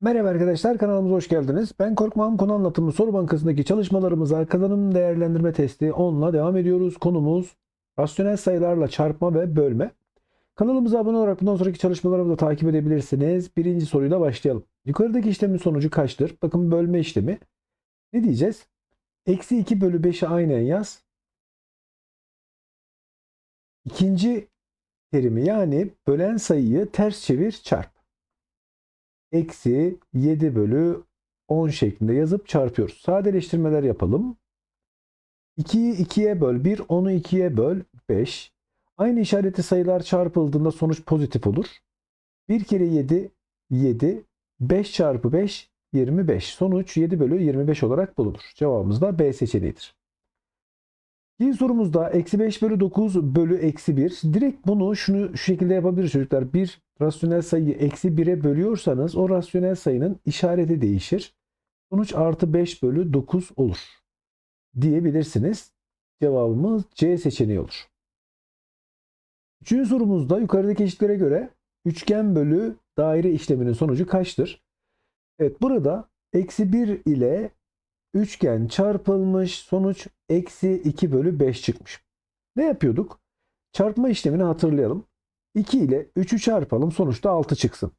Merhaba arkadaşlar kanalımıza hoş geldiniz. Ben Korkmam konu anlatımı soru bankasındaki çalışmalarımıza kazanım değerlendirme testi 10'la devam ediyoruz. Konumuz rasyonel sayılarla çarpma ve bölme. Kanalımıza abone olarak bundan sonraki çalışmalarımızı da takip edebilirsiniz. Birinci soruyla başlayalım. Yukarıdaki işlemin sonucu kaçtır? Bakın bölme işlemi. Ne diyeceğiz? Eksi 2 bölü 5'i aynen yaz. İkinci terimi yani bölen sayıyı ters çevir çarp eksi 7 bölü 10 şeklinde yazıp çarpıyoruz. Sadeleştirmeler yapalım. 2'yi 2'ye böl 1, 10'u 2'ye böl 5. Aynı işaretli sayılar çarpıldığında sonuç pozitif olur. 1 kere 7, 7. 5 çarpı 5, 25. Sonuç 7 bölü 25 olarak bulunur. Cevabımız da B seçeneğidir. İkinci sorumuzda eksi 5 bölü 9 bölü eksi 1. Direkt bunu şunu şu şekilde yapabiliriz çocuklar. Bir rasyonel sayıyı eksi 1'e bölüyorsanız o rasyonel sayının işareti değişir. Sonuç artı 5 bölü 9 olur. Diyebilirsiniz. Cevabımız C seçeneği olur. Üçüncü sorumuzda yukarıdaki eşitlere göre üçgen bölü daire işleminin sonucu kaçtır? Evet burada eksi 1 ile üçgen çarpılmış sonuç eksi 2 bölü 5 çıkmış. Ne yapıyorduk? Çarpma işlemini hatırlayalım. 2 ile 3'ü çarpalım sonuçta 6 çıksın.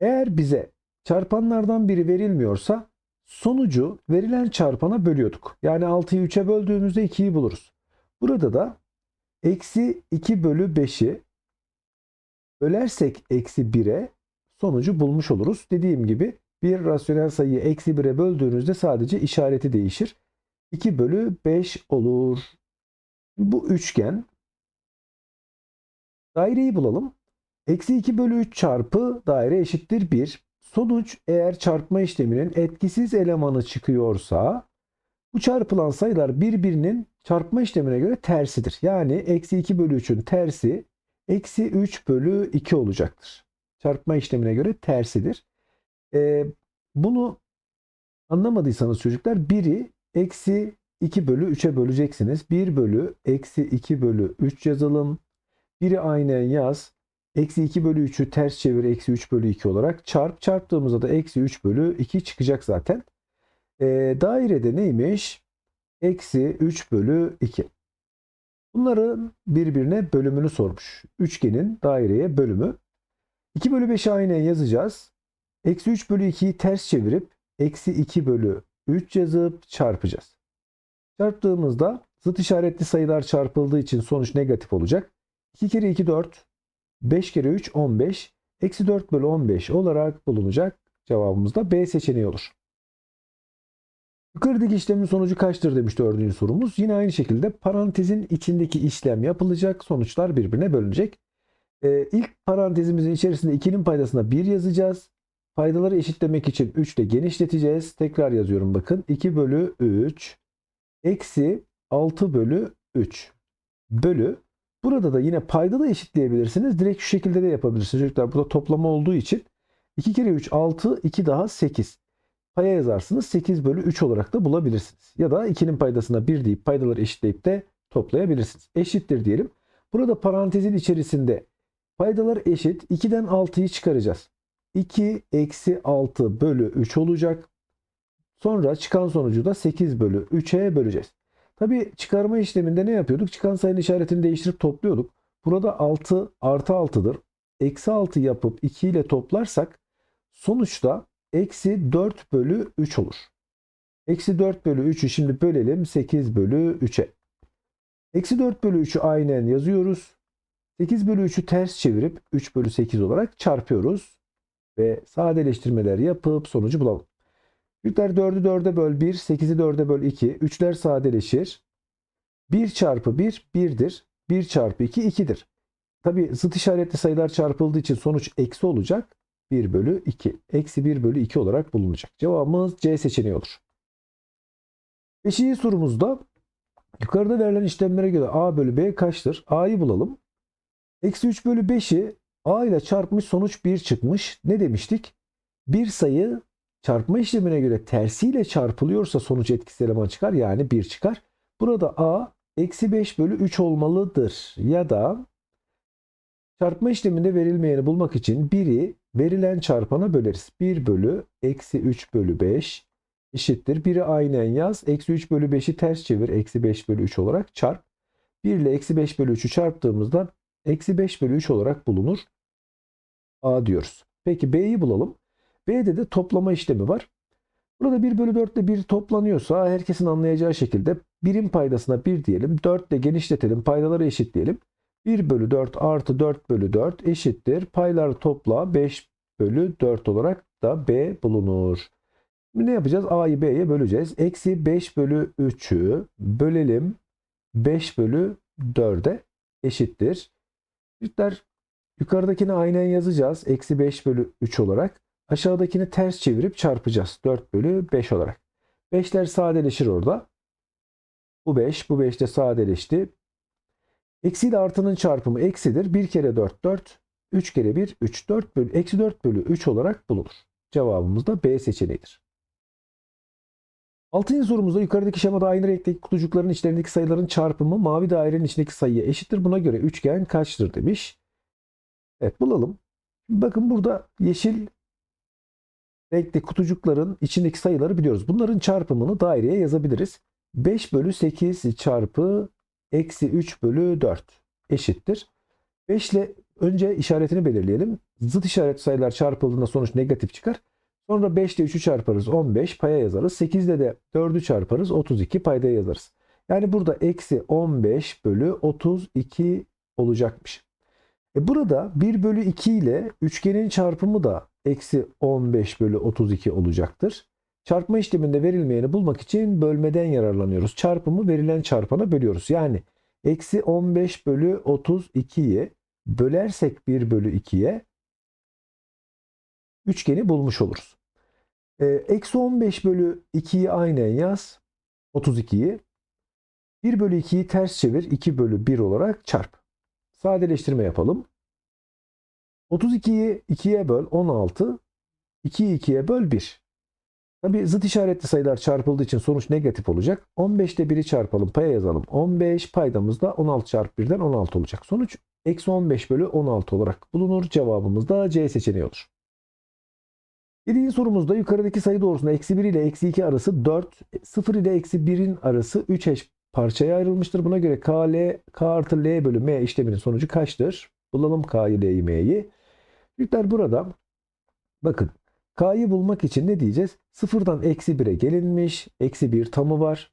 Eğer bize çarpanlardan biri verilmiyorsa sonucu verilen çarpana bölüyorduk. Yani 6'yı 3'e böldüğümüzde 2'yi buluruz. Burada da eksi 2 bölü 5'i bölersek eksi 1'e sonucu bulmuş oluruz. Dediğim gibi bir rasyonel sayıyı eksi 1'e böldüğünüzde sadece işareti değişir. 2 bölü 5 olur. Bu üçgen. Daireyi bulalım. Eksi 2 bölü 3 çarpı daire eşittir 1. Sonuç eğer çarpma işleminin etkisiz elemanı çıkıyorsa bu çarpılan sayılar birbirinin çarpma işlemine göre tersidir. Yani eksi 2 bölü 3'ün tersi eksi 3 bölü 2 olacaktır. Çarpma işlemine göre tersidir. Ee, bunu anlamadıysanız çocuklar 1'i eksi 2 bölü 3'e böleceksiniz. 1 bölü eksi 2 bölü 3 yazalım. 1'i aynen yaz. Eksi 2 bölü 3'ü ters çevir eksi 3 bölü 2 olarak çarp. Çarptığımızda da eksi 3 bölü 2 çıkacak zaten. Ee, dairede neymiş? Eksi 3 bölü 2. Bunların birbirine bölümünü sormuş. Üçgenin daireye bölümü. 2 bölü 5'i aynen yazacağız. Eksi 3 bölü 2'yi ters çevirip eksi 2 bölü 3 yazıp çarpacağız. Çarptığımızda zıt işaretli sayılar çarpıldığı için sonuç negatif olacak. 2 kere 2 4, 5 kere 3 15, eksi 4 bölü 15 olarak bulunacak. Cevabımız da B seçeneği olur. Yukarıdaki işlemin sonucu kaçtır demiş dördüncü sorumuz. Yine aynı şekilde parantezin içindeki işlem yapılacak. Sonuçlar birbirine bölünecek. Ee, ilk parantezimizin içerisinde 2'nin paydasına 1 yazacağız. Paydaları eşitlemek için 3 ile genişleteceğiz. Tekrar yazıyorum bakın. 2 bölü 3 eksi 6 bölü 3 bölü. Burada da yine payda da eşitleyebilirsiniz. Direkt şu şekilde de yapabilirsiniz. Çocuklar burada toplama olduğu için 2 kere 3 6 2 daha 8. Paya yazarsınız 8 bölü 3 olarak da bulabilirsiniz. Ya da 2'nin paydasına 1 deyip paydaları eşitleyip de toplayabilirsiniz. Eşittir diyelim. Burada parantezin içerisinde paydalar eşit. 2'den 6'yı çıkaracağız. 2 eksi 6 bölü 3 olacak. Sonra çıkan sonucu da 8 bölü 3'e böleceğiz. Tabi çıkarma işleminde ne yapıyorduk? Çıkan sayının işaretini değiştirip topluyorduk. Burada 6 artı 6'dır. Eksi 6 yapıp 2 ile toplarsak sonuçta eksi 4 bölü 3 olur. Eksi 4 bölü 3'ü şimdi bölelim 8 bölü 3'e. Eksi 4 bölü 3'ü aynen yazıyoruz. 8 bölü 3'ü ters çevirip 3 bölü 8 olarak çarpıyoruz. Ve sadeleştirmeler yapıp sonucu bulalım. Büyükler 4'ü 4'e böl 1, 8'i 4'e böl 2. 3'ler sadeleşir. 1 çarpı 1 1'dir. 1 çarpı 2 2'dir. Tabi zıt işaretli sayılar çarpıldığı için sonuç eksi olacak. 1 bölü 2. Eksi 1 bölü 2 olarak bulunacak. Cevabımız C seçeneği olur. Beşinci sorumuzda yukarıda verilen işlemlere göre A bölü B kaçtır? A'yı bulalım. Eksi 3 bölü 5'i A ile çarpmış sonuç 1 çıkmış. Ne demiştik? Bir sayı çarpma işlemine göre tersiyle çarpılıyorsa sonuç etkisi eleman çıkar. Yani 1 çıkar. Burada A eksi 5 bölü 3 olmalıdır. Ya da Çarpma işleminde verilmeyeni bulmak için 1'i verilen çarpana böleriz. 1 bölü eksi 3 bölü 5 eşittir. 1'i aynen yaz. Eksi 3 bölü 5'i ters çevir. Eksi 5 bölü 3 olarak çarp. 1 ile eksi 5 bölü 3'ü çarptığımızda eksi 5 bölü 3 olarak bulunur. A diyoruz. Peki B'yi bulalım. B'de de toplama işlemi var. Burada 1 bölü 4 ile 1 toplanıyorsa herkesin anlayacağı şekilde birim paydasına 1 diyelim. 4 ile genişletelim. Paydaları eşitleyelim. 1 bölü 4 artı 4 bölü 4 eşittir. Paylar topla 5 bölü 4 olarak da B bulunur. Şimdi ne yapacağız? A'yı B'ye böleceğiz. Eksi 5 bölü 3'ü bölelim. 5 bölü 4'e eşittir. Çocuklar yukarıdakini aynen yazacağız. Eksi 5 bölü 3 olarak. Aşağıdakini ters çevirip çarpacağız. 4 bölü 5 olarak. 5'ler sadeleşir orada. Bu 5, bu 5 de sadeleşti. Eksi ile artının çarpımı eksidir. 1 kere 4, 4. 3 kere 1, 3. 4 bölü, eksi 4 bölü 3 olarak bulunur. Cevabımız da B seçeneğidir. Altıncı sorumuzda yukarıdaki şemada aynı renkteki kutucukların içlerindeki sayıların çarpımı mavi dairenin içindeki sayıya eşittir. Buna göre üçgen kaçtır demiş. Evet bulalım. Bakın burada yeşil renkli kutucukların içindeki sayıları biliyoruz. Bunların çarpımını daireye yazabiliriz. 5 bölü 8 çarpı eksi 3 bölü 4 eşittir. 5 ile önce işaretini belirleyelim. Zıt işaret sayılar çarpıldığında sonuç negatif çıkar. Sonra 5 ile 3'ü çarparız 15 paya yazarız. 8 ile de 4'ü çarparız 32 payda yazarız. Yani burada eksi 15 bölü 32 olacakmış. E burada 1 bölü 2 ile üçgenin çarpımı da eksi 15 bölü 32 olacaktır. Çarpma işleminde verilmeyeni bulmak için bölmeden yararlanıyoruz. Çarpımı verilen çarpana bölüyoruz. Yani eksi 15 bölü 32'yi bölersek 1 bölü 2'ye üçgeni bulmuş oluruz. E, Eksi 15 bölü 2'yi aynen yaz. 32'yi. 1 bölü 2'yi ters çevir. 2 bölü 1 olarak çarp. Sadeleştirme yapalım. 32'yi 2'ye böl 16. 2'yi 2'ye böl 1. Tabi zıt işaretli sayılar çarpıldığı için sonuç negatif olacak. 15'te 1'i çarpalım paya yazalım. 15 paydamız da 16 çarpı 1'den 16 olacak. Sonuç eksi 15 bölü 16 olarak bulunur. Cevabımız da C seçeneği olur. Yedinci sorumuzda yukarıdaki sayı doğrusunda eksi 1 ile eksi 2 arası 4, 0 ile eksi 1'in arası 3 eş parçaya ayrılmıştır. Buna göre K, L, K artı L bölü M işleminin sonucu kaçtır? Bulalım K'yı, L'yi, M'yi. Büyükler burada bakın K'yı bulmak için ne diyeceğiz? Sıfırdan eksi 1'e gelinmiş. Eksi 1 tamı var.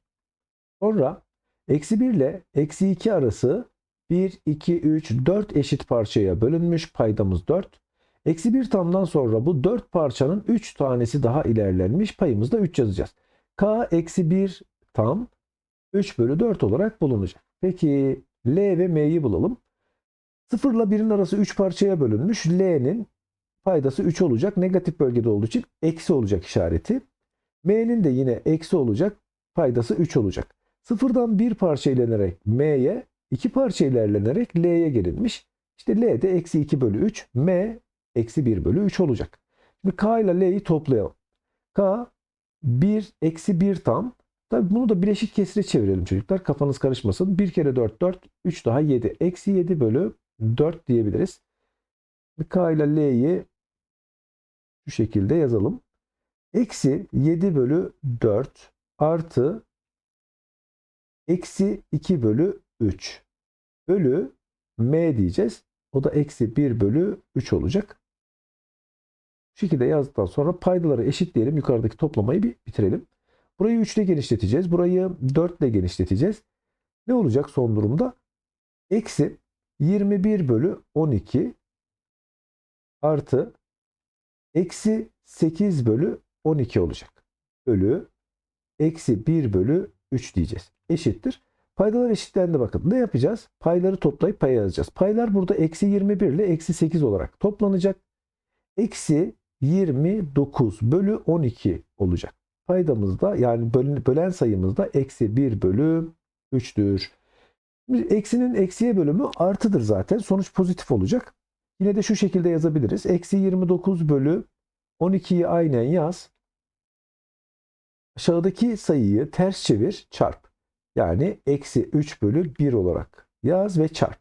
Sonra eksi 1 ile eksi 2 arası 1, 2, 3, 4 eşit parçaya bölünmüş. Paydamız 4. Eksi 1 tamdan sonra bu 4 parçanın 3 tanesi daha ilerlenmiş. Payımızda 3 yazacağız. K eksi 1 tam 3 bölü 4 olarak bulunacak. Peki L ve M'yi bulalım. 0 ile 1'in arası 3 parçaya bölünmüş. L'nin paydası 3 olacak. Negatif bölgede olduğu için eksi olacak işareti. M'nin de yine eksi olacak. Paydası 3 olacak. Sıfırdan bir parça ilerlenerek M'ye, iki parça ilerlenerek L'ye gelinmiş. İşte L de eksi 2 bölü 3. M eksi 1 bölü 3 olacak. Şimdi K ile L'yi toplayalım. K 1 eksi 1 tam. Tabi bunu da bileşik kesire çevirelim çocuklar. Kafanız karışmasın. 1 kere 4 4. 3 daha 7. Eksi 7 bölü 4 diyebiliriz. K ile L'yi şu şekilde yazalım. Eksi 7 bölü 4 artı eksi 2 bölü 3 bölü M diyeceğiz. O da eksi 1 bölü 3 olacak. Bu şekilde yazdıktan sonra paydaları eşitleyelim. Yukarıdaki toplamayı bir bitirelim. Burayı 3 ile genişleteceğiz. Burayı 4 ile genişleteceğiz. Ne olacak son durumda? Eksi 21 bölü 12 artı eksi 8 bölü 12 olacak. Bölü eksi 1 bölü 3 diyeceğiz. Eşittir. Paydalar eşitlendi bakın. Ne yapacağız? Payları toplayıp paya yazacağız. Paylar burada eksi 21 ile eksi 8 olarak toplanacak. Eksi 29 bölü 12 olacak. Paydamızda yani bölen sayımızda eksi 1 bölü 3'tür. Eksinin eksiye bölümü artıdır zaten. Sonuç pozitif olacak. Yine de şu şekilde yazabiliriz. Eksi 29 bölü 12'yi aynen yaz. Aşağıdaki sayıyı ters çevir çarp. Yani eksi 3 bölü 1 olarak yaz ve çarp.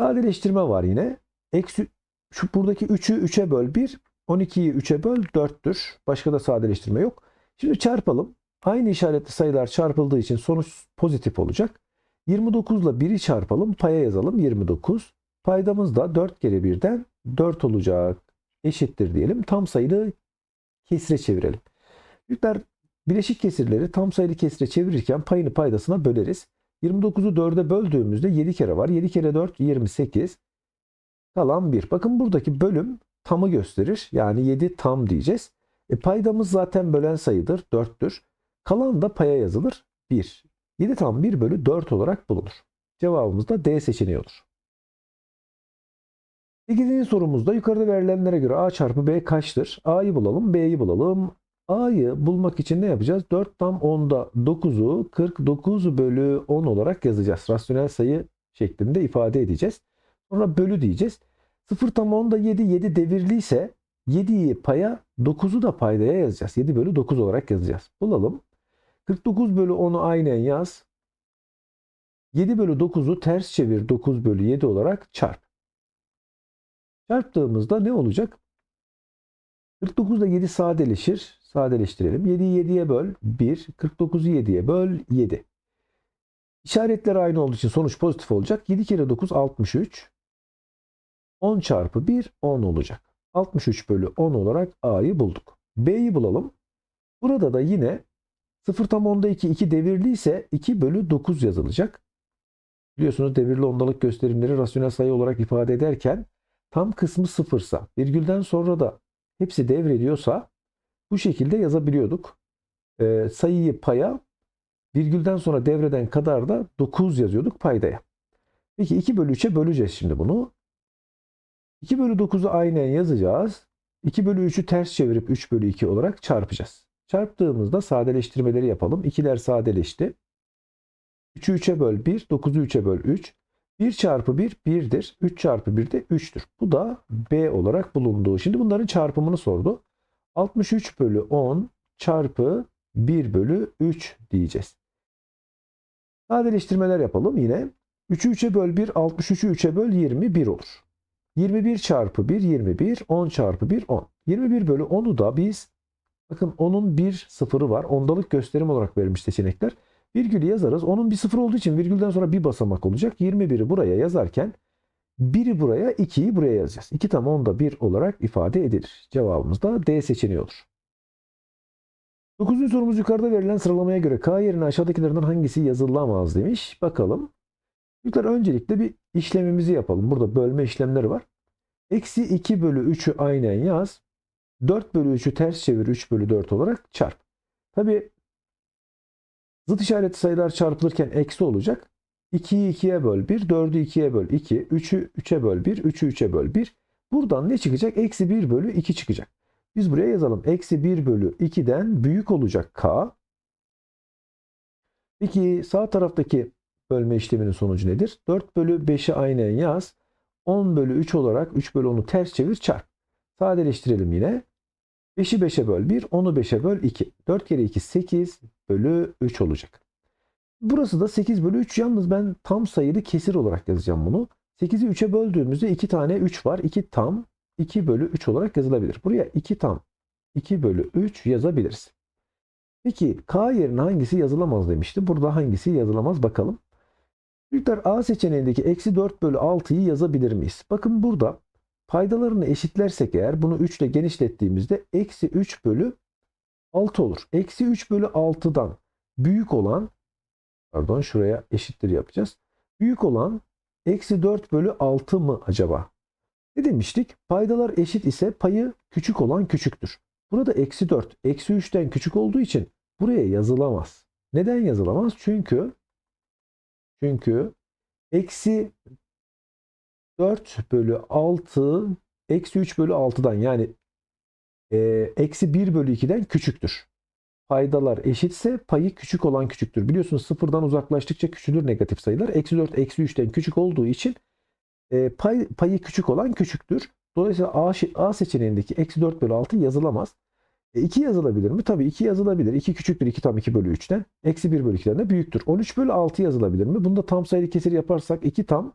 Sadeleştirme var yine. Eksi şu buradaki 3'ü 3'e böl 1, 12'yi 3'e böl 4'tür. Başka da sadeleştirme yok. Şimdi çarpalım. Aynı işaretli sayılar çarpıldığı için sonuç pozitif olacak. 29 ile 1'i çarpalım. Paya yazalım 29. Paydamız da 4 kere 1'den 4 olacak. Eşittir diyelim. Tam sayılı kesire çevirelim. Büyükler bileşik kesirleri tam sayılı kesire çevirirken payını paydasına böleriz. 29'u 4'e böldüğümüzde 7 kere var. 7 kere 4 28. Kalan 1. Bakın buradaki bölüm tamı gösterir. Yani 7 tam diyeceğiz. E, paydamız zaten bölen sayıdır. 4'tür. Kalan da paya yazılır. 1. 7 tam 1 bölü 4 olarak bulunur. Cevabımız da D seçeneği olur. 8. sorumuzda yukarıda verilenlere göre A çarpı B kaçtır? A'yı bulalım, B'yi bulalım. A'yı bulmak için ne yapacağız? 4 tam 10'da 9'u 49 bölü 10 olarak yazacağız. Rasyonel sayı şeklinde ifade edeceğiz. Sonra bölü diyeceğiz. 0 tam 10'da 7, 7 devirliyse 7'yi paya 9'u da paydaya yazacağız. 7 bölü 9 olarak yazacağız. Bulalım. 49 bölü 10'u aynen yaz. 7 bölü 9'u ters çevir 9 bölü 7 olarak çarp. Çarptığımızda ne olacak? 49 ile 7 sadeleşir. Sadeleştirelim. 7'yi 7'ye böl 1. 49'u 7'ye böl 7. İşaretler aynı olduğu için sonuç pozitif olacak. 7 kere 9 63. 10 çarpı 1 10 olacak. 63 bölü 10 olarak A'yı bulduk. B'yi bulalım. Burada da yine 0 tam 10'da 2 2 devirli ise 2 bölü 9 yazılacak. Biliyorsunuz devirli ondalık gösterimleri rasyonel sayı olarak ifade ederken tam kısmı sıfırsa virgülden sonra da hepsi devrediyorsa bu şekilde yazabiliyorduk. Ee, sayıyı paya virgülden sonra devreden kadar da 9 yazıyorduk paydaya. Peki 2 bölü 3'e böleceğiz şimdi bunu. 2 bölü 9'u aynen yazacağız. 2 bölü 3'ü ters çevirip 3 bölü 2 olarak çarpacağız. Çarptığımızda sadeleştirmeleri yapalım. 2'ler sadeleşti. 3'ü 3'e böl 1, 9'u 3'e böl 3. 1 çarpı 1 1'dir. 3 çarpı 1 de 3'tür. Bu da B olarak bulunduğu. Şimdi bunların çarpımını sordu. 63 bölü 10 çarpı 1 bölü 3 diyeceğiz. Sadeleştirmeler yapalım yine. 3'ü 3'e böl 1, 63'ü 3'e böl 21 olur. 21 çarpı 1, 21, 10 çarpı 1, 10. 21 bölü 10'u da biz, bakın 10'un bir sıfırı var. Ondalık gösterim olarak verilmiş seçenekler. Virgülü yazarız. Onun bir sıfır olduğu için virgülden sonra bir basamak olacak. 21'i buraya yazarken 1'i buraya 2'yi buraya yazacağız. 2 tam 10'da 1 olarak ifade edilir. Cevabımız da D seçeneği olur. 9. sorumuz yukarıda verilen sıralamaya göre K yerine aşağıdakilerden hangisi yazılamaz demiş. Bakalım. Çocuklar öncelikle bir işlemimizi yapalım. Burada bölme işlemleri var. Eksi 2 bölü 3'ü aynen yaz. 4 bölü 3'ü ters çevir 3 bölü 4 olarak çarp. Tabi zıt işaretli sayılar çarpılırken eksi olacak. 2'yi 2'ye böl 1, 4'ü 2'ye böl 2, 3'ü 3'e böl 1, 3'ü 3'e böl 1. Buradan ne çıkacak? Eksi 1 bölü 2 çıkacak. Biz buraya yazalım. Eksi 1 bölü 2'den büyük olacak k. Peki sağ taraftaki bölme işleminin sonucu nedir? 4 bölü 5'i aynen yaz. 10 bölü 3 olarak 3 bölü 10'u ters çevir çarp. Sadeleştirelim yine. 5'i 5'e böl 1, 10'u 5'e böl 2. 4 kere 2 8 bölü 3 olacak. Burası da 8 bölü 3. Yalnız ben tam sayılı kesir olarak yazacağım bunu. 8'i 3'e böldüğümüzde 2 tane 3 var. 2 tam 2 bölü 3 olarak yazılabilir. Buraya 2 tam 2 bölü 3 yazabiliriz. Peki K yerine hangisi yazılamaz demişti. Burada hangisi yazılamaz bakalım. Büyükler A seçeneğindeki eksi 4 bölü 6'yı yazabilir miyiz? Bakın burada paydalarını eşitlersek eğer bunu 3 ile genişlettiğimizde eksi 3 bölü 6 olur. Eksi 3 bölü 6'dan büyük olan pardon şuraya eşittir yapacağız. Büyük olan eksi 4 bölü 6 mı acaba? Ne demiştik? Paydalar eşit ise payı küçük olan küçüktür. Burada eksi 4, eksi 3'ten küçük olduğu için buraya yazılamaz. Neden yazılamaz? Çünkü çünkü eksi 4 bölü 6 eksi 3 bölü 6'dan yani e, eksi 1 bölü 2'den küçüktür. Paydalar eşitse payı küçük olan küçüktür. Biliyorsunuz sıfırdan uzaklaştıkça küçülür negatif sayılar. Eksi 4 eksi 3'ten küçük olduğu için e, pay, payı küçük olan küçüktür. Dolayısıyla A, A seçeneğindeki eksi 4 bölü 6 yazılamaz. E 2 yazılabilir mi? Tabii 2 yazılabilir. 2 küçüktür 2 tam 2 bölü 3'ten. Eksi 1 bölü 2'den de büyüktür. 13 bölü 6 yazılabilir mi? Bunda tam sayılı kesir yaparsak 2 tam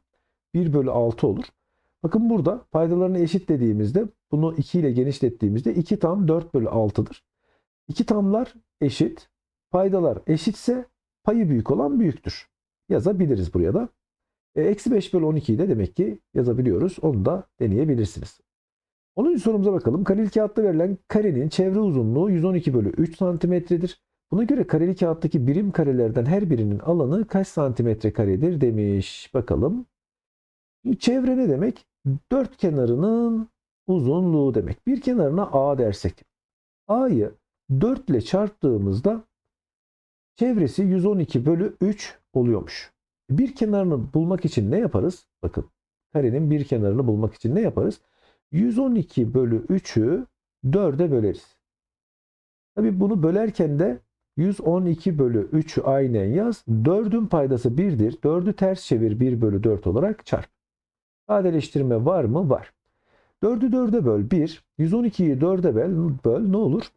1 bölü 6 olur. Bakın burada paydalarını eşit dediğimizde bunu 2 ile genişlettiğimizde 2 tam 4 bölü 6'dır. 2 tamlar eşit. Paydalar eşitse payı büyük olan büyüktür. Yazabiliriz buraya da. E, Eksi 5 bölü 12'yi de demek ki yazabiliyoruz. Onu da deneyebilirsiniz. 10. sorumuza bakalım. Kareli kağıtta verilen karenin çevre uzunluğu 112 bölü 3 santimetredir. Buna göre kareli kağıttaki birim karelerden her birinin alanı kaç santimetre karedir demiş. Bakalım. Çevre ne demek? Dört kenarının uzunluğu demek. Bir kenarına A dersek. A'yı 4 ile çarptığımızda çevresi 112 bölü 3 oluyormuş. Bir kenarını bulmak için ne yaparız? Bakın karenin bir kenarını bulmak için ne yaparız? 112 bölü 3'ü 4'e böleriz. Tabi bunu bölerken de 112 bölü 3'ü aynen yaz. 4'ün paydası 1'dir. 4'ü ters çevir 1 bölü 4 olarak çarp. Sadeleştirme var mı? Var. 4'ü 4'e böl 1. 112'yi 4'e böl, böl ne olur?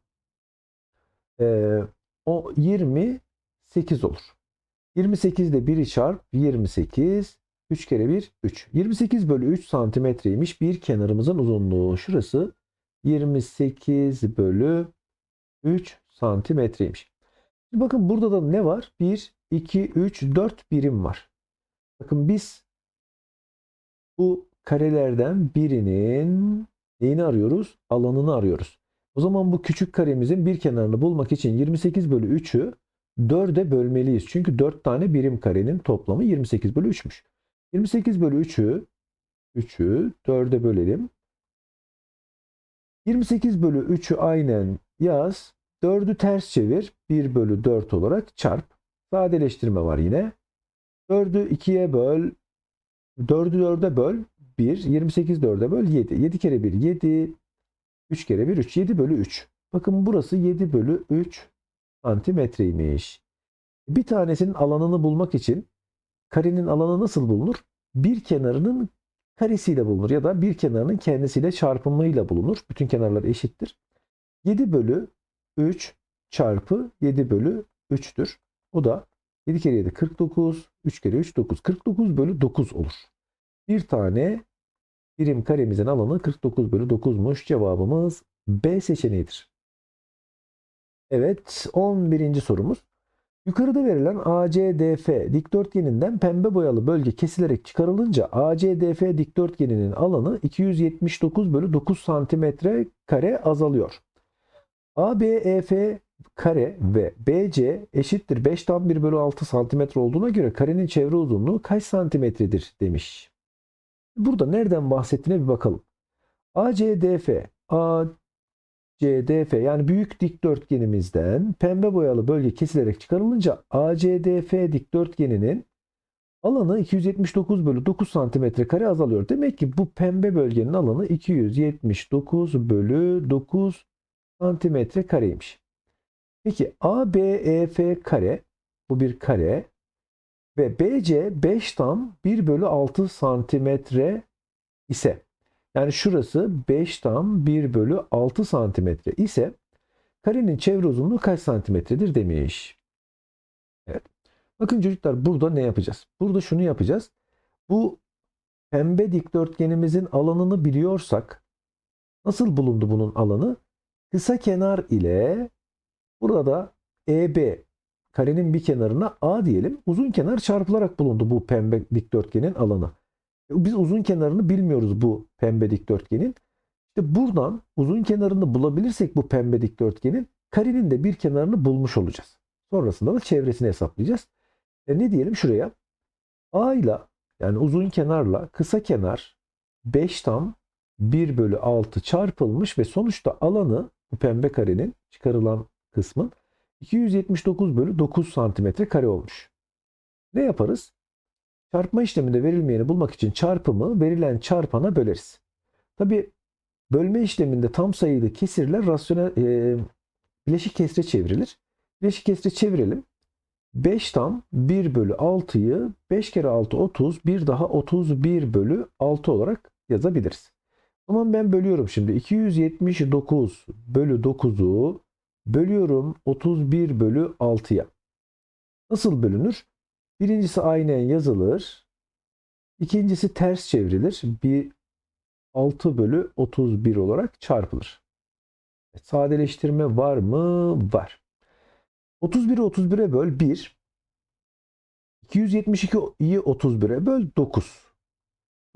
Ee, o 28 olur. 28 ile 1'i çarp 28. 3 kere 1 3. 28 bölü 3 santimetreymiş bir kenarımızın uzunluğu. Şurası 28 bölü 3 santimetreymiş. Bakın burada da ne var? 1, 2, 3, 4 birim var. Bakın biz bu karelerden birinin neyini arıyoruz? Alanını arıyoruz. O zaman bu küçük karemizin bir kenarını bulmak için 28 bölü 3'ü 4'e bölmeliyiz. Çünkü 4 tane birim karenin toplamı 28 bölü 3'müş. 28 bölü 3'ü 3'ü 4'e bölelim. 28 bölü 3'ü aynen yaz. 4'ü ters çevir. 1 bölü 4 olarak çarp. Sadeleştirme var yine. 4'ü 2'ye böl. 4'ü 4'e böl. 1. 28 4'e böl. 7. 7 kere 1 7. 3 kere 1 3. 7 bölü 3. Bakın burası 7 bölü 3 santimetreymiş. Bir tanesinin alanını bulmak için karenin alanı nasıl bulunur? Bir kenarının karesiyle bulunur ya da bir kenarının kendisiyle çarpımıyla bulunur. Bütün kenarlar eşittir. 7 bölü 3 çarpı 7 bölü 3'tür. O da 7 kere 7 49, 3 kere 3 9. 49 bölü 9 olur. Bir tane birim karemizin alanı 49 bölü 9'muş. Cevabımız B seçeneğidir. Evet 11. sorumuz. Yukarıda verilen ACDF dikdörtgeninden pembe boyalı bölge kesilerek çıkarılınca ACDF dikdörtgeninin alanı 279 bölü 9 santimetre kare azalıyor. ABEF kare ve BC eşittir 5 tam 1 bölü 6 santimetre olduğuna göre karenin çevre uzunluğu kaç santimetredir demiş. Burada nereden bahsettiğine bir bakalım. ACDF, ACDF yani büyük dikdörtgenimizden pembe boyalı bölge kesilerek çıkarılınca ACDF dikdörtgeninin alanı 279 bölü 9 santimetre kare azalıyor. Demek ki bu pembe bölgenin alanı 279 bölü 9 santimetre kareymiş. Peki ABEF kare bu bir kare ve BC 5 tam 1 bölü 6 santimetre ise yani şurası 5 tam 1 bölü 6 santimetre ise karenin çevre uzunluğu kaç santimetredir demiş. Evet. Bakın çocuklar burada ne yapacağız? Burada şunu yapacağız. Bu pembe dikdörtgenimizin alanını biliyorsak nasıl bulundu bunun alanı? Kısa kenar ile burada EB karenin bir kenarına A diyelim. Uzun kenar çarpılarak bulundu bu pembe dikdörtgenin alanı. Biz uzun kenarını bilmiyoruz bu pembe dikdörtgenin. İşte buradan uzun kenarını bulabilirsek bu pembe dikdörtgenin karenin de bir kenarını bulmuş olacağız. Sonrasında da çevresini hesaplayacağız. E ne diyelim şuraya? A ile yani uzun kenarla kısa kenar 5 tam 1 bölü 6 çarpılmış ve sonuçta alanı bu pembe karenin çıkarılan kısmın 279 bölü 9 santimetre kare olmuş. Ne yaparız? Çarpma işleminde verilmeyeni bulmak için çarpımı verilen çarpana böleriz. Tabi bölme işleminde tam sayılı kesirler rasyonel e, bileşik kesre çevrilir. Bileşik kesre çevirelim. 5 tam 1 bölü 6'yı 5 kere 6 30 bir daha 31 bölü 6 olarak yazabiliriz. O zaman ben bölüyorum şimdi. 279 bölü 9'u bölüyorum 31 bölü 6'ya. Nasıl bölünür? Birincisi aynen yazılır. İkincisi ters çevrilir. Bir 6 bölü 31 olarak çarpılır. Sadeleştirme var mı? Var. 31'i 31'e böl 1. 272'yi 31'e böl 9.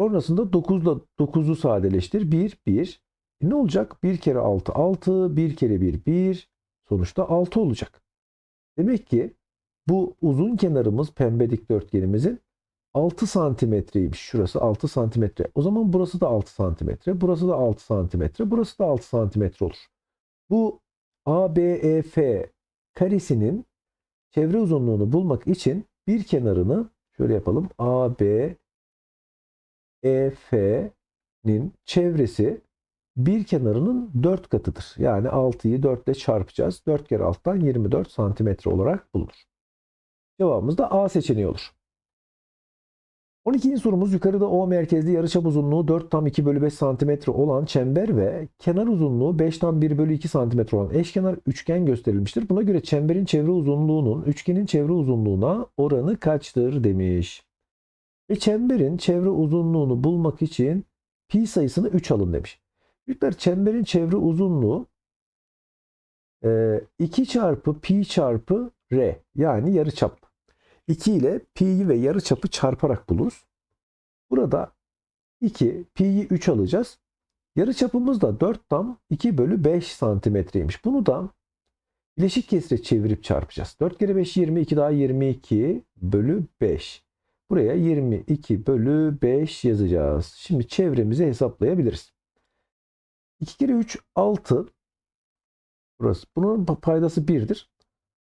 Sonrasında 9 ile 9'u sadeleştir. 1, 1. E ne olacak? 1 kere 6, 6. 1 kere 1, 1. Sonuçta 6 olacak. Demek ki bu uzun kenarımız pembe dikdörtgenimizin 6 santimetreymiş. Şurası 6 santimetre. O zaman burası da 6 santimetre. Burası da 6 santimetre. Burası da 6 santimetre olur. Bu ABEF karesinin çevre uzunluğunu bulmak için bir kenarını şöyle yapalım. ABEF'nin çevresi bir kenarının 4 katıdır. Yani 6'yı 4 ile çarpacağız. 4 kere alttan 24 santimetre olarak bulunur. Cevabımız da A seçeneği olur. 12. sorumuz yukarıda O merkezli yarıçap uzunluğu 4 tam 2 bölü 5 santimetre olan çember ve kenar uzunluğu 5 tam 1 bölü 2 santimetre olan eşkenar üçgen gösterilmiştir. Buna göre çemberin çevre uzunluğunun üçgenin çevre uzunluğuna oranı kaçtır demiş. Ve çemberin çevre uzunluğunu bulmak için pi sayısını 3 alın demiş. Çocuklar çemberin çevre uzunluğu 2 çarpı pi çarpı r yani yarıçap. 2 ile pi'yi ve yarıçapı çarparak buluruz. Burada 2, pi'yi 3 alacağız. Yarıçapımız da 4 tam 2 bölü 5 santimetreymiş. Bunu da bileşik kesre çevirip çarpacağız. 4 kere 5 22 daha 22 bölü 5. Buraya 22 bölü 5 yazacağız. Şimdi çevremizi hesaplayabiliriz. 2 kere 3 6. Burası. Bunun paydası 1'dir.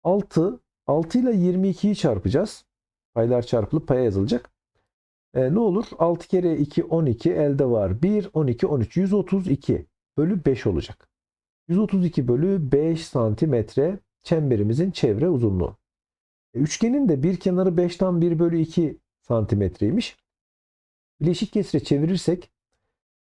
6 6 ile 22'yi çarpacağız. Paylar çarpılıp paya yazılacak. E, ne olur? 6 kere 2 12 elde var. 1 12 13 132 bölü 5 olacak. 132 bölü 5 santimetre çemberimizin çevre uzunluğu. E, üçgenin de bir kenarı 5'ten 1 bölü 2 santimetreymiş. Bileşik kesre çevirirsek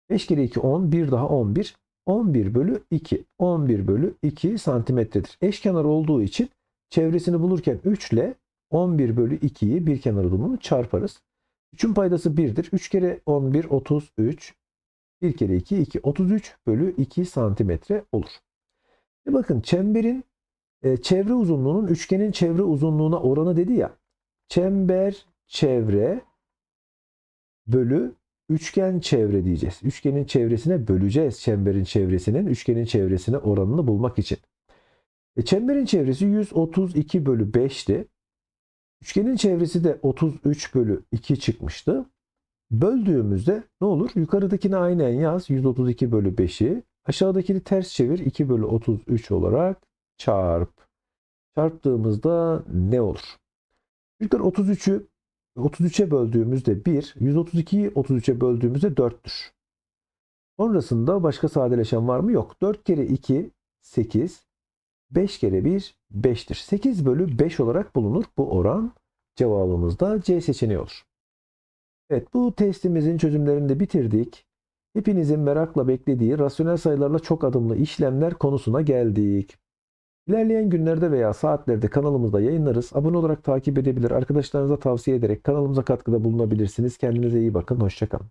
5 kere 2 10 1 daha 11 11 bölü 2 11 bölü 2 santimetredir. Eşkenar olduğu için çevresini bulurken 3 ile 11 bölü 2'yi bir kenar uzunluğunu çarparız. 3'ün paydası 1'dir. 3 kere 11 33. 1 kere 2 2. 33 bölü 2 santimetre olur. E bakın çemberin e, çevre uzunluğunun üçgenin çevre uzunluğuna oranı dedi ya. Çember çevre bölü üçgen çevre diyeceğiz. Üçgenin çevresine böleceğiz çemberin çevresinin üçgenin çevresine oranını bulmak için. E, çemberin çevresi 132 bölü 5'ti. Üçgenin çevresi de 33 bölü 2 çıkmıştı. Böldüğümüzde ne olur? Yukarıdakini aynen yaz 132 bölü 5'i. Aşağıdakini ters çevir 2 bölü 33 olarak çarp. Çarptığımızda ne olur? Çocuklar 33'ü 33'e böldüğümüzde 1, 132'yi 33'e böldüğümüzde 4'tür. Sonrasında başka sadeleşen var mı? Yok. 4 kere 2 8, 5 kere 1 5'tir. 8 bölü 5 olarak bulunur bu oran. Cevabımız da C seçeneği olur. Evet bu testimizin çözümlerini de bitirdik. Hepinizin merakla beklediği rasyonel sayılarla çok adımlı işlemler konusuna geldik. İlerleyen günlerde veya saatlerde kanalımızda yayınlarız. Abone olarak takip edebilir, arkadaşlarınıza tavsiye ederek kanalımıza katkıda bulunabilirsiniz. Kendinize iyi bakın, hoşçakalın.